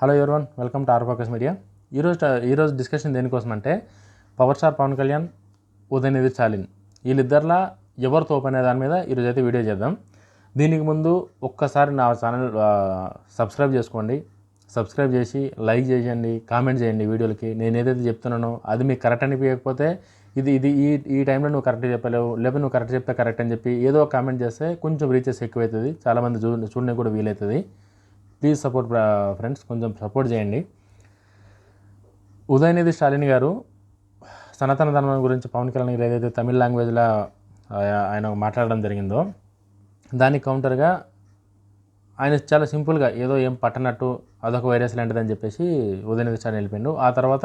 Hello everyone welcome to R focus media ఈరోజు ఈరోజు discussion దేనికోసం అంటే పవర్ స్టార్ పవన్ కళ్యాణ్ ఉదయనిధి స్టాలిన్ వీళ్ళిద్దరిలా ఎవరు తోపనే దాని మీద ఈరోజు అయితే వీడియో చేద్దాం. దీనికి ముందు ఒక్కసారి నా ఛానల్ సబ్స్క్రైబ్ చేసుకోండి. సబ్స్క్రైబ్ చేసి లైక్ చేయండి కామెంట్ చేయండి వీడియోలకి. నేను ఏదైతే చెప్తున్నానో అది మీకు కరెక్ట్ అనిపించకపోతే ఇది ఇది ఈ ఈ టైంలో నువ్వు కరెక్ట్ చెప్పలేవు లేకపోతే నువ్వు కరెక్ట్ చెప్తే కరెక్ట్ అని చెప్పి ఏదో ఒక కామెంట్ చేస్తే కొంచెం రీచెస్ ఎక్కువవుతుంది చాలామంది చూ చూడడానికి కూడా వీలవుతుంది ప్లీజ్ సపోర్ట్ ఫ్రెండ్స్ కొంచెం సపోర్ట్ చేయండి. ఉదయనిధి స్టాలిన్ గారు సనాతన ధర్మం గురించి పవన్ కళ్యాణ్ గారు ఏదైతే తమిళ లాంగ్వేజ్లో ఆయన మాట్లాడడం జరిగిందో దానికి కౌంటర్గా ఆయన చాలా సింపుల్గా ఏదో ఏం పట్టనట్టు అదొక వైరస్ లాంటిదని చెప్పేసి ఉదయనిధి స్టాలిన్ వెళ్ళిపోయిండు. ఆ తర్వాత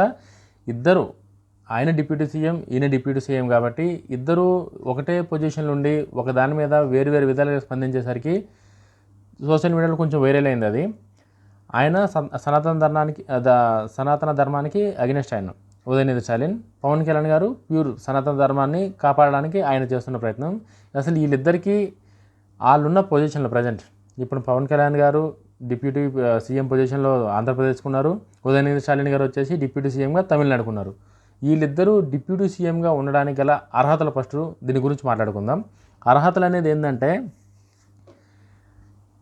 ఇద్దరు ఆయన డిప్యూటీ సీఎం ఈయన డిప్యూటీ సీఎం కాబట్టి ఇద్దరు ఒకటే పొజిషన్లో ఉండి ఒక దాని మీద వేరు వేరు విధాలుగా స్పందించేసరికి సోషల్ మీడియాలో కొంచెం వైరల్ అయింది అది. ఆయన సనాతన ధర్మానికి సనాతన ధర్మానికి అగెనిస్ట్ ఆయన. ఉదయనిధి స్టాలిన్ పవన్ కళ్యాణ్ గారు ప్యూర్ సనాతన ధర్మాన్ని కాపాడడానికి ఆయన చేస్తున్న ప్రయత్నం. అసలు వీళ్ళిద్దరికీ వాళ్ళున్న పొజిషన్లో ప్రజెంట్ ఇప్పుడు పవన్ కళ్యాణ్ గారు డిప్యూటీ సీఎం పొజిషన్లో ఆంధ్రప్రదేశ్కు ఉన్నారు. ఉదయనిధి స్టాలిన్ గారు వచ్చేసి డిప్యూటీ సీఎంగా తమిళనాడుకు ఉన్నారు. వీళ్ళిద్దరూ డిప్యూటీ సీఎంగా ఉండడానికి గల అర్హతలు ఫస్ట్ దీని గురించి మాట్లాడుకుందాం. అర్హతలు అనేది ఏంటంటే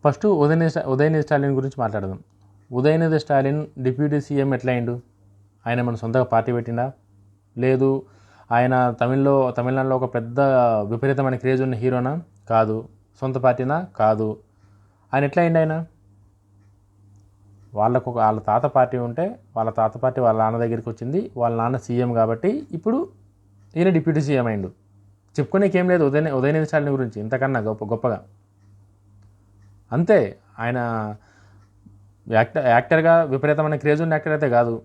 ఫస్ట్ ఉదయని స్టా- ఉదయనిధి స్టాలిన్ గురించి మాట్లాడదాం. ఉదయనిధి స్టాలిన్ డిప్యూటీ సీఎం ఎట్లా అయిండు ఆయన మన సొంతగా పార్టీ పెట్టిండా? లేదు ఆయన తమిళ్ళో తమిళనాడులో ఒక పెద్ద విపరీతమైన క్రేజ్ ఉన్న హీరోనా? కాదు. సొంత పార్టీనా? కాదు. ఆయన ఎట్లా అయింది ఆయన? వాళ్ళకు ఒక వాళ్ళ తాత పార్టీ ఉంటే వాళ్ళ తాత పార్టీ వాళ్ళ నాన్న దగ్గరికి వచ్చింది. వాళ్ళ నాన్న సీఎం కాబట్టి ఇప్పుడు ఈయన డిప్యూటీ సీఎం అయిండు. చెప్పుకునేకేం లేదు ఉదయ ఉదయనిధి స్టాలిన్ గురించి ఇంతకన్నా గొప్ప గొప్పగా. అంతే. ఆయన యాక్టర్ యాక్టర్గా విపరీతమైన క్రేజ్ ఉన్న యాక్టర్ అయితే కాదు.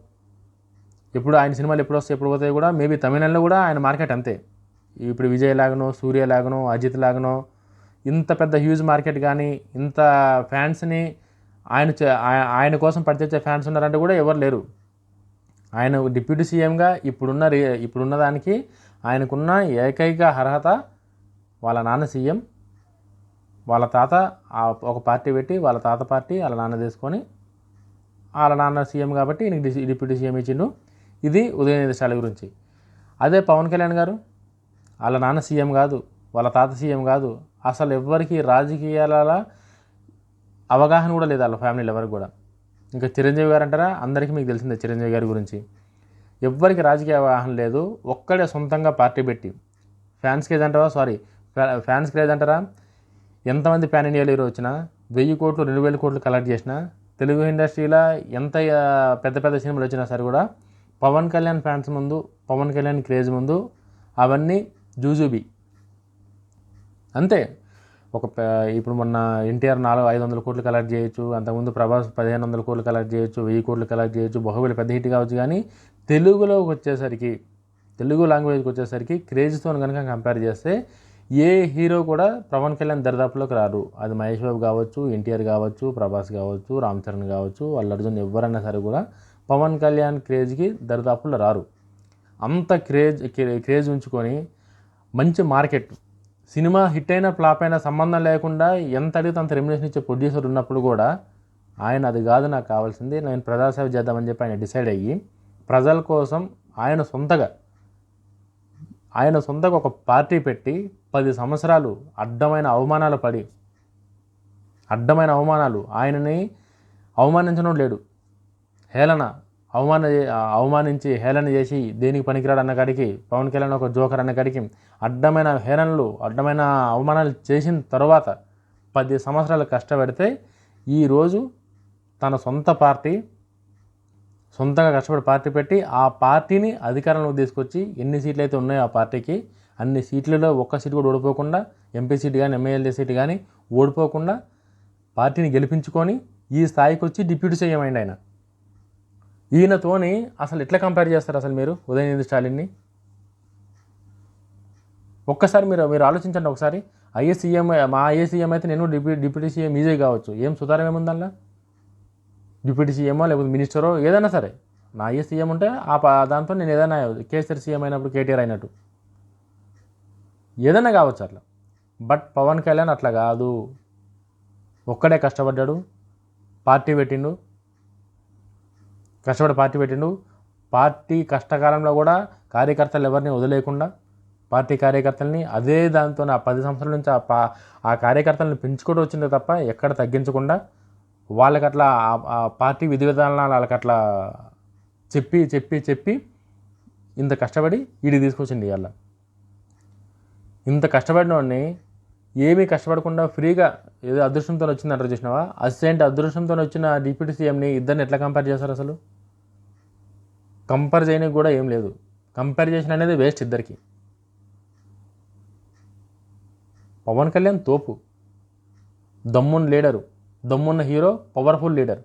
ఇప్పుడు ఆయన సినిమాలు ఎప్పుడు వస్తాయి ఎప్పుడు పోతాయి కూడా మేబీ తమిళనాడులో కూడా ఆయన మార్కెట్ అంతే. ఇప్పుడు విజయ్ లాగనో సూర్య లాగనో అజిత్ లాగనో ఇంత పెద్ద హ్యూజ్ మార్కెట్ కానీ ఇంత ఫ్యాన్స్ని ఆయన చే- ఆయన కోసం పడితెచ్చే ఫ్యాన్స్ ఉన్నారంటే కూడా ఎవరు లేరు. ఆయన డిప్యూటీ సీఎంగా ఇప్పుడున్న రే ఇప్పుడున్న దానికి ఆయనకున్న ఏకైక అర్హత వాళ్ళ నాన్న సీఎం. వాళ్ళ తాత ఒక పార్టీ పెట్టి వాళ్ళ తాత పార్టీ వాళ్ళ నాన్న తీసుకొని వాళ్ళ నాన్న సీఎం కాబట్టి ఈయనకి డి- డిప్యూటీ సీఎం ఇచ్చిండు. ఇది ఉదయనిధి స్టాలిన్ గురించి. అదే పవన్ కళ్యాణ్ గారు వాళ్ళ నాన్న సీఎం కాదు వాళ్ళ తాత సీఎం కాదు అసలు ఎవ్వరికి రాజకీయాల అవగాహన కూడా లేదు వాళ్ళ ఫ్యామిలీలో ఎవరికి కూడా. ఇంకా చిరంజీవి గారు అంటారా? అందరికీ మీకు తెలిసిందే చిరంజీవి గారి గురించి. ఎవ్వరికి రాజకీయ అవగాహన లేదు ఒక్కడే సొంతంగా పార్టీ పెట్టి. Fans craze sorry fans craze అంటారా? ఎంతమంది ప్యాన్ ఇండియా హీరో వచ్చినా? వెయ్యి కోట్లు రెండు వేల కోట్లు కలెక్ట్ చేసినా? తెలుగు ఇండస్ట్రీలో ఎంత పెద్ద పెద్ద సినిమాలు వచ్చినా సరే కూడా పవన్ కళ్యాణ్ ఫ్యాన్స్ ముందు పవన్ కళ్యాణ్ క్రేజ్ ముందు అవన్నీ జూజుబీ. అంతే. ఒక ఇప్పుడు మొన్న ఎన్టీఆర్ నాలుగు ఐదు వందల కోట్లు కలెక్ట్ చేయొచ్చు అంతకుముందు ప్రభాస్ పదిహేను వందల కోట్లు కలెక్ట్ చేయొచ్చు వెయ్యి కోట్లు కలెక్ట్ చేయొచ్చు బాహుబలి పెద్ద హిట్ కావచ్చు కానీ తెలుగులోకి వచ్చేసరికి తెలుగు లాంగ్వేజ్కి వచ్చేసరికి క్రేజ్తో కనుక కంపేర్ చేస్తే ఏ హీరో కూడా పవన్ కళ్యాణ్ దరిదాపులోకి రారు. అది మహేష్ బాబు కావచ్చు ఎన్టీఆర్ కావచ్చు ప్రభాస్ కావచ్చు రామ్ చరణ్ కావచ్చు అల్లు అర్జున్ ఎవరైనా సరే కూడా పవన్ కళ్యాణ్ క్రేజ్కి దరిదాపుల్లో రారు. అంత క్రేజ్ క్రేజ్ ఉంచుకొని మంచి మార్కెట్. సినిమా హిట్ అయినా ఫ్లాప్ అయినా సంబంధం లేకుండా ఎంత అడిగితే అంత రెమ్యునేషన్ ఇచ్చే ప్రొడ్యూసర్ ఉన్నప్పుడు కూడా ఆయన అది కాదు నాకు కావాల్సింది నేను ప్రజాసేవ చేద్దామని చెప్పి ఆయన డిసైడ్ అయ్యి ప్రజల కోసం ఆయన సొంతగా ఆయన సొంతకు ఒక పార్టీ పెట్టి పది సంవత్సరాలు అడ్డమైన అవమానాలు పడి అడ్డమైన అవమానాలు. ఆయనని అవమానించడం లేడు. హేళన అవమాన అవమానించి హేళన చేసి దేనికి పనికిరాడు అన్న కాడికి పవన్ కళ్యాణ్ ఒక జోకర్ అన్నకాడికి అడ్డమైన హేళనలు అడ్డమైన అవమానాలు చేసిన తర్వాత పది సంవత్సరాలు కష్టపడితే ఈరోజు తన సొంత పార్టీ సొంతంగా కష్టపడి పార్టీ పెట్టి ఆ పార్టీని అధికారంలోకి తీసుకొచ్చి ఎన్ని సీట్లు అయితే ఉన్నాయో ఆ పార్టీకి అన్ని సీట్లలో ఒక్క సీటు కూడా ఓడిపోకుండా ఎంపీ సీట్ కానీ ఎమ్మెల్యే సీట్ కానీ ఓడిపోకుండా పార్టీని గెలిపించుకొని ఈ స్థాయికి వచ్చి డిప్యూటీ సీఎం అయింది ఆయన. ఈయనతోని అసలు ఎట్లా కంపేర్ చేస్తారు అసలు మీరు ఉదయనిధి స్టాలిన్ని? ఒక్కసారి మీరు మీరు ఆలోచించండి ఒకసారి. ఐఏసీఎం సీఎం మా ఐఏఎస్ సీఎం అయితే నేను డిప్యూ డిప్యూటీ సీఎం ఈజీ కావచ్చు. ఏం సుధారం ఏముందల్లా డిప్యూటీ సీఎంఓ లేకపోతే మినిస్టరో ఏదైనా సరే. నా ఏ సీఎం ఉంటే ఆ దాంతో నేను ఏదైనా కేసీఆర్ సీఎం అయినప్పుడు కేటీఆర్ అయినట్టు. ఏదైనా కావచ్చు అట్లా. బట్ పవన్ కళ్యాణ్ అట్లా కాదు. ఒక్కడే కష్టపడ్డాడు. పార్టీ పెట్టిండు. కష్టపడి పార్టీ పెట్టిండు. పార్టీ కష్టకాలంలో కూడా కార్యకర్తలు ఎవరిని వదిలేకుండా పార్టీ కార్యకర్తల్ని అదే దాంతో ఆ పది సంవత్సరాల నుంచి ఆ పా ఆ కార్యకర్తలను పెంచుకుంటూ వచ్చిందే తప్ప ఎక్కడ తగ్గించకుండా వాళ్ళకి అట్లా ఆ- పార్టీ విధి విధానాలు వాళ్ళకి అట్లా చెప్పి చెప్పి చెప్పి ఇంత కష్టపడి వీడికి తీసుకొచ్చింది ఇవాళ. ఇంత కష్టపడిన వాడిని ఏమీ కష్టపడకుండా ఫ్రీగా ఏదో అదృష్టంతో వచ్చిందంటారు చూసినావా? అసిస్టెంట్ అదృష్టంతో వచ్చిన డిప్యూటీ సీఎంని ఇద్దరిని ఎట్లా కంపేర్ చేస్తారు అసలు? కంపేర్ చేయడానికి కూడా ఏం లేదు. కంపేర్ చేసిన అనేది వేస్ట్ ఇద్దరికి. పవన్ కళ్యాణ్ తోపు. దమ్మున్ లీడరు. దమ్మున్న హీరో పవర్ఫుల్ లీడర్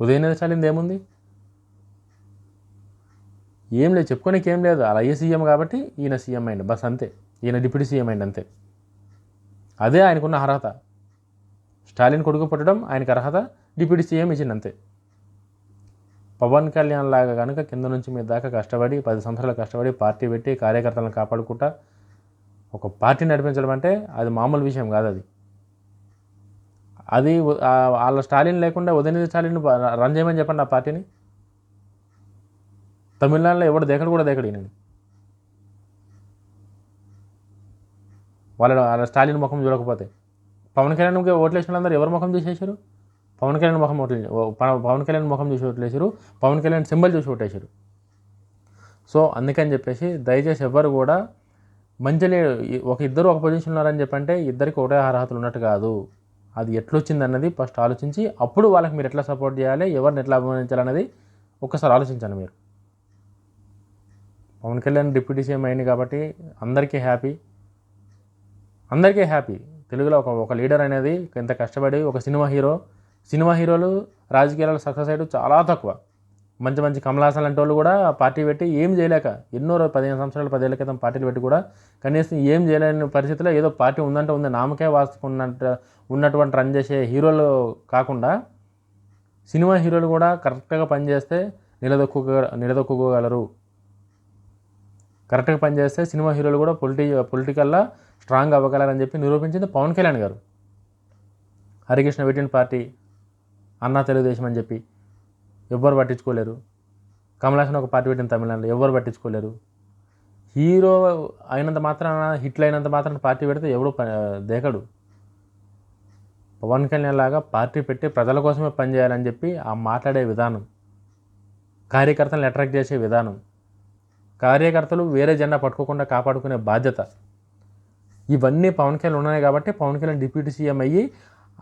ఉదయనిధి చాలింది ఏముంది? ఏం లేదు చెప్పుకోనికి ఏం లేదు. అలా అయ్యే సీఎం కాబట్టి ఈయన సీఎం అయింది బస్ అంతే. ఈయన డిప్యూటీ సీఎం అయింది అంతే. అదే ఆయనకున్న అర్హత. స్టాలిన్ కొడుకు పుట్టడం ఆయనకు అర్హత. డిప్యూటీ సీఎం ఇచ్చింది అంతే. పవన్ కళ్యాణ్ లాగా కనుక కింద నుంచి మీ దాకా కష్టపడి పది సంవత్సరాలు కష్టపడి పార్టీ పెట్టి కార్యకర్తలను కాపాడుకుంటా ఒక పార్టీ నడిపించడం అంటే అది మామూలు విషయం కాదు అది. అది వాళ్ళ స్టాలిన్ లేకుండా ఉదయనిధి స్టాలిన్ రన్ చేయమని చెప్పండి ఆ పార్టీని? తమిళనాడులో ఎవడు దేకడు కూడా దేకడు నేను వాళ్ళ వాళ్ళ స్టాలిన్ ముఖం చూడకపోతే. పవన్ కళ్యాణ్కి ఓట్లు వేసిన వాళ్ళందరూ ఎవరి ముఖం చూసేసారు పవన్ కళ్యాణ్ ముఖం ఓట్లు ప- పవన్ కళ్యాణ్ ముఖం చూసి ఓట్లేసారు పవన్ కళ్యాణ్ సింబల్ చూసి ఓటేశారు సో అందుకని చెప్పేసి దయచేసి ఎవ్వరు కూడా మంచి లే- ఒక ఇద్దరు ఒక పొజిషన్ ఉన్నారని చెప్పంటే ఇద్దరికి ఒకటే అర్హతలు ఉన్నట్టు కాదు. అది ఎట్లొచ్చింది అన్నది ఫస్ట్ ఆలోచించి అప్పుడు వాళ్ళకి మీరు ఎట్లా సపోర్ట్ చేయాలి ఎవరిని ఎట్లా అభిమానించాలన్నది ఒక్కసారి ఆలోచించండి మీరు. పవన్ కళ్యాణ్ డిప్యూటీ సీఎం అయింది కాబట్టి అందరికీ హ్యాపీ అందరికీ హ్యాపీ తెలుగులో ఒక ఒక లీడర్ అనేది ఎంత కష్టపడి ఒక సినిమా హీరో సినిమా హీరోలు రాజకీయాలలో సక్సెస్ అయ్యడం చాలా తక్కువ. మంచి మంచి కమలాసన్ లాంటి వాళ్ళు కూడా పార్టీ పెట్టి ఏం చేయలేక ఎన్నో పదిహేను సంవత్సరాలు పదేళ్ళ క్రితం పార్టీలు పెట్టి కూడా కనీసం ఏం చేయలేని పరిస్థితిలో ఏదో పార్టీ ఉందంటే ఉంది నామకే వాస్తుకున్నట్టు ఉన్నటువంటి రన్ చేసే హీరోలు కాకుండా సినిమా హీరోలు కూడా కరెక్ట్గా పనిచేస్తే నిలదొక్కు నిలదొక్కుకోగలరు. కరెక్ట్గా పనిచేస్తే సినిమా హీరోలు కూడా పొలిటి పొలిటికల్లా స్ట్రాంగ్ అవ్వగలరని చెప్పి నిరూపించింది పవన్ కళ్యాణ్ గారు. హరికృష్ణ పెట్టిన పార్టీ అన్నా తెలుగుదేశం అని చెప్పి. ఎవ్వరు పట్టించుకోలేరు. కమలాసన్ ఒక పార్టీ పెట్టిన తమిళనాడులో ఎవ్వరు పట్టించుకోలేరు. హీరో అయినంత మాత్రాన హిట్లు అయినంత మాత్రాన పార్టీ పెడితే ఎవడు ప- దేకడు. పవన్ కళ్యాణ్ లాగా పార్టీ పెట్టి ప్రజల కోసమే పనిచేయాలని చెప్పి ఆ మాట్లాడే విధానం కార్యకర్తలను అట్రాక్ట్ చేసే విధానం కార్యకర్తలు వేరే జెండా పట్టుకోకుండా కాపాడుకునే బాధ్యత ఇవన్నీ పవన్ కళ్యాణ్ ఉన్నాయి కాబట్టి పవన్ కళ్యాణ్ డిప్యూటీ సీఎం అయ్యి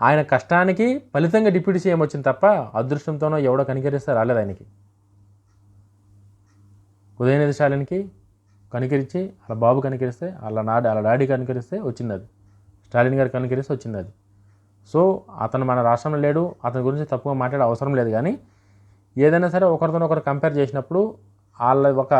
ఆయన కష్టానికి ఫలితంగా డిప్యూటీ సీఎం వచ్చింది తప్ప అదృష్టంతోనో ఎవడో కనికరిస్తే రాలేదు ఆయనకి. ఉదయనిధి స్టాలిన్కి కనికరించి వాళ్ళ బాబు కనికరిస్తే వాళ్ళ నాడి వాళ్ళ డాడీ కనికరిస్తే వచ్చింది అది. స్టాలిన్ గారు కనికరిస్తే వచ్చింది అది. సో అతను మన రాష్ట్రంలో లేడు అతని గురించి తప్పుగా మాట్లాడే అవసరం లేదు కానీ ఏదైనా సరే ఒకరితో ఒకరు కంపేర్ చేసినప్పుడు వాళ్ళ ఒక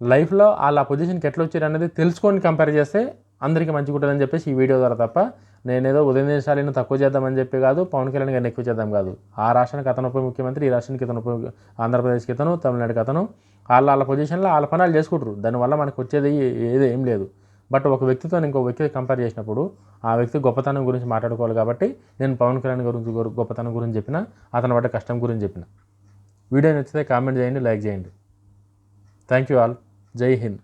లైఫ్లో వాళ్ళ పొజిషన్కి ఎట్లా వచ్చారు అనేది తెలుసుకొని కంపేర్ చేస్తే అందరికీ మంచిగా ఉంటుందని చెప్పేసి ఈ వీడియో ద్వారా తప్ప నేనేదో ఉదయం దేశాలను తక్కువ చేద్దామని చెప్పి కాదు పవన్ కళ్యాణ్ గారిని ఎక్కువ చేద్దాం కాదు. ఆ రాష్ట్రానికి అతను ఉప ముఖ్యమంత్రి ఈ రాష్ట్రానికి ఇతను ఉప ఆంధ్రప్రదేశ్కి ఇతను తమిళనాడుకి అతను వాళ్ళ వాళ్ళ పొజిషన్లో వాళ్ళ పనాలు చేసుకుంటారు. దానివల్ల మనకు వచ్చేది ఏది ఏం లేదు. బట్ ఒక వ్యక్తితో ఇంకో వ్యక్తి కంపేర్ చేసినప్పుడు ఆ వ్యక్తి గొప్పతనం గురించి మాట్లాడుకోవాలి కాబట్టి నేను పవన్ కళ్యాణ్ గురించి గొప్పతనం గురించి చెప్పిన అతని పడ్డ కష్టం గురించి చెప్పిన. వీడియో నచ్చితే కామెంట్ చేయండి లైక్ చేయండి. థ్యాంక్ యూ ఆల్ జై హింద్